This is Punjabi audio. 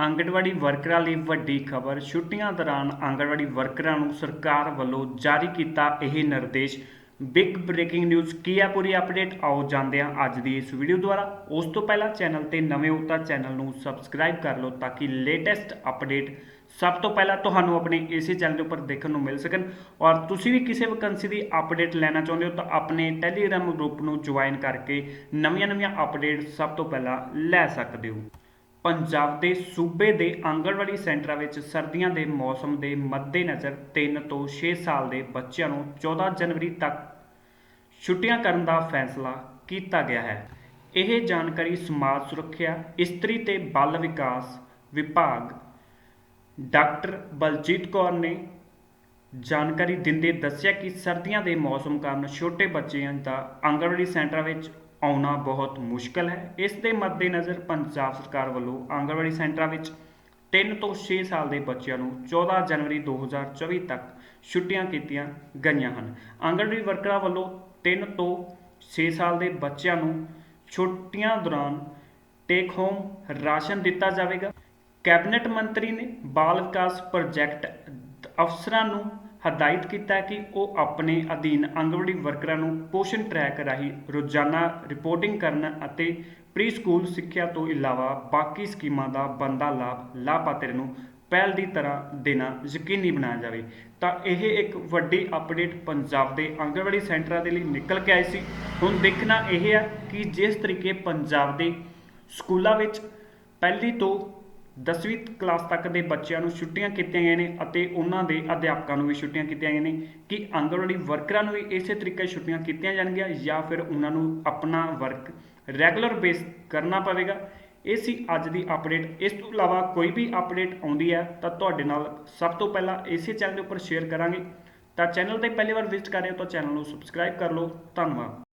ਆਂਗਣਵਾੜੀ ਵਰਕਰਾਂ ਲਈ ਵੱਡੀ ਖਬਰ, ਛੁੱਟੀਆਂ ਦੌਰਾਨ ਆਂਗਣਵਾੜੀ ਵਰਕਰਾਂ ਨੂੰ ਸਰਕਾਰ ਵੱਲੋਂ ਜਾਰੀ ਕੀਤਾ ਇਹ ਨਿਰਦੇਸ਼। ਬਿਗ ਬ੍ਰੇਕਿੰਗ ਨਿਊਜ਼ ਕੀ ਹੈ ਪੂਰੀ ਅਪਡੇਟ? ਆਓ ਜਾਂਦੇ ਹਾਂ ਅੱਜ ਦੀ ਇਸ ਵੀਡੀਓ ਦੁਆਰਾ। ਉਸ ਤੋਂ ਪਹਿਲਾਂ ਚੈਨਲ ਤੇ ਨਵੇਂ ਹੋ ਤਾਂ ਚੈਨਲ ਨੂੰ ਸਬਸਕ੍ਰਾਈਬ ਕਰ ਲਓ ਤਾਂ ਕਿ ਲੇਟੈਸਟ ਅਪਡੇਟ ਸਭ ਤੋਂ ਪਹਿਲਾਂ ਤੁਹਾਨੂੰ ਆਪਣੇ ਇਸੇ ਚੈਨਲ ਦੇ ਉੱਪਰ ਦੇਖਣ ਨੂੰ ਮਿਲ ਸਕਣ। ਔਰ ਤੁਸੀਂ ਵੀ ਕਿਸੇ ਵੈਕੈਂਸੀ ਦੀ ਅਪਡੇਟ ਲੈਣਾ ਚਾਹੁੰਦੇ ਹੋ ਤਾਂ ਆਪਣੇ ਟੈਲੀਗ੍ਰਾਮ ਗਰੁੱਪ ਨੂੰ ਜੁਆਇਨ ਕਰਕੇ ਨਵੀਆਂ-ਨਵੀਆਂ ਅਪਡੇਟ ਸਭ ਤੋਂ ਪਹਿਲਾਂ ਲੈ ਸਕਦੇ ਹੋ। ਪੰਜਾਬ ਦੇ ਸੂਬੇ ਦੇ ਆਂਗਣਵਾੜੀ ਸੈਂਟਰਾਂ ਵਿੱਚ ਸਰਦੀਆਂ ਦੇ ਮੌਸਮ ਦੇ ਮੱਦੇਨਜ਼ਰ 3 ਤੋਂ 6 ਸਾਲ ਦੇ ਬੱਚਿਆਂ ਨੂੰ 14 ਜਨਵਰੀ ਤੱਕ ਛੁੱਟੀਆਂ ਕਰਨ ਦਾ ਫੈਸਲਾ ਕੀਤਾ ਗਿਆ ਹੈ। ਇਹ ਜਾਣਕਾਰੀ ਸਮਾਜ ਸੁਰੱਖਿਆ, ਇਸਤਰੀ ਤੇ ਬਾਲ ਵਿਕਾਸ ਵਿਭਾਗ ਡਾਕਟਰ ਬਲਜੀਤ ਕੌਰ ਨੇ ਜਾਣਕਾਰੀ ਦਿੰਦੇ ਦੱਸਿਆ ਕਿ ਸਰਦੀਆਂ ਦੇ ਮੌਸਮ ਕਾਰਨ ਛੋਟੇ ਬੱਚਿਆਂ ਦਾ ਆਂਗਣਵਾੜੀ ਸੈਂਟਰਾਂ ਵਿੱਚ ਆਉਣਾ ਬਹੁਤ ਮੁਸ਼ਕਲ ਹੈ। ਇਸ ਦੇ ਮੱਦੇਨਜ਼ਰ ਪੰਜਾਬ ਸਰਕਾਰ ਵੱਲੋਂ ਆਂਗਣਵਾੜੀ ਸੈਂਟਰਾਂ ਵਿੱਚ 3 ਤੋਂ 6 ਸਾਲ ਦੇ ਬੱਚਿਆਂ ਨੂੰ 14 ਜਨਵਰੀ 2024 ਤੱਕ ਛੁੱਟੀਆਂ ਕੀਤੀਆਂ ਗਈਆਂ ਹਨ। ਆਂਗਣਵਾੜੀ ਵਰਕਰਾਂ ਵੱਲੋਂ 3 ਤੋਂ 6 ਸਾਲ ਦੇ ਬੱਚਿਆਂ ਨੂੰ ਛੁੱਟੀਆਂ ਦੌਰਾਨ ਟੇਕ ਹੋਮ ਰਾਸ਼ਨ ਦਿੱਤਾ ਜਾਵੇਗਾ। ਕੈਬਨਿਟ ਮੰਤਰੀ ਨੇ ਬਾਲ ਵਿਕਾਸ ਪ੍ਰੋਜੈਕਟ ਅਫਸਰਾਂ ਨੂੰ ਹਦਾਇਤ ਕੀਤਾ ਕਿ ਉਹ ਆਪਣੇ ਅਧੀਨ ਆਂਗਣਵਾੜੀ ਵਰਕਰਾਂ ਨੂੰ ਪੋਸ਼ਣ ਟਰੈਕ ਰਾਹੀਂ ਰੋਜ਼ਾਨਾ ਰਿਪੋਰਟਿੰਗ ਕਰਨ ਅਤੇ ਪ੍ਰੀ ਸਕੂਲ ਸਿੱਖਿਆ ਤੋਂ ਇਲਾਵਾ ਬਾਕੀ ਸਕੀਮਾਂ ਦਾ ਬੰਦਾ ਲਾਭ ਲਾਭਪਾਤਰੀ ਨੂੰ ਪਹਿਲ ਦੀ ਤਰ੍ਹਾਂ ਦੇਣਾ ਯਕੀਨੀ ਬਣਾਇਆ ਜਾਵੇ। ਤਾਂ ਇਹ ਇੱਕ ਵੱਡੀ ਅਪਡੇਟ ਪੰਜਾਬ ਦੇ ਆਂਗਣਵਾੜੀ ਸੈਂਟਰਾਂ ਦੇ ਲਈ ਨਿਕਲ ਕੇ ਆਈ ਸੀ। ਹੁਣ ਦੇਖਣਾ ਇਹ ਹੈ ਕਿ ਜਿਸ ਤਰੀਕੇ ਪੰਜਾਬ ਦੇ ਸਕੂਲਾਂ ਵਿੱਚ ਪਹਿਲੀ ਤੋਂ 10ਵੀਂ ਕਲਾਸ ਤੱਕ ਦੇ ਬੱਚਿਆਂ ਨੂੰ ਛੁੱਟੀਆਂ ਕੀਤੀਆਂ ਗਈਆਂ ਨੇ ਅਤੇ ਉਹਨਾਂ ਦੇ ਅਧਿਆਪਕਾਂ ਨੂੰ ਵੀ ਛੁੱਟੀਆਂ ਕੀਤੀਆਂ ਗਈਆਂ ਨੇ। ਕਿ ਆਂਗਣਵਾੜੀ ਵਰਕਰਾਂ ਨੂੰ ਵੀ ਇਸੇ ਤਰੀਕੇ ਛੁੱਟੀਆਂ ਕੀਤੀਆਂ ਜਾਣਗੀਆਂ ਜਾਂ ਫਿਰ ਉਹਨਾਂ ਨੂੰ ਆਪਣਾ ਵਰਕ ਰੈਗੂਲਰ ਬੇਸ ਕਰਨਾ ਪਵੇਗਾ? ਇਹ ਸੀ ਅੱਜ ਦੀ ਅਪਡੇਟ। ਇਸ ਤੋਂ ਇਲਾਵਾ ਕੋਈ ਵੀ ਅਪਡੇਟ ਆਉਂਦੀ ਹੈ ਤਾਂ ਤੁਹਾਡੇ ਨਾਲ ਸਭ ਤੋਂ ਪਹਿਲਾਂ ਇਸੇ ਚੈਨਲ ਦੇ ਉੱਪਰ ਸ਼ੇਅਰ ਕਰਾਂਗੇ। ਤਾਂ ਚੈਨਲ ਤੇ ਪਹਿਲੀ ਵਾਰ ਵਿਜ਼ਿਟ ਕਰ ਰਹੇ ਹੋ ਤਾਂ ਚੈਨਲ ਨੂੰ ਸਬਸਕ੍ਰਾਈਬ ਕਰ ਲਓ। ਧੰਨਵਾਦ।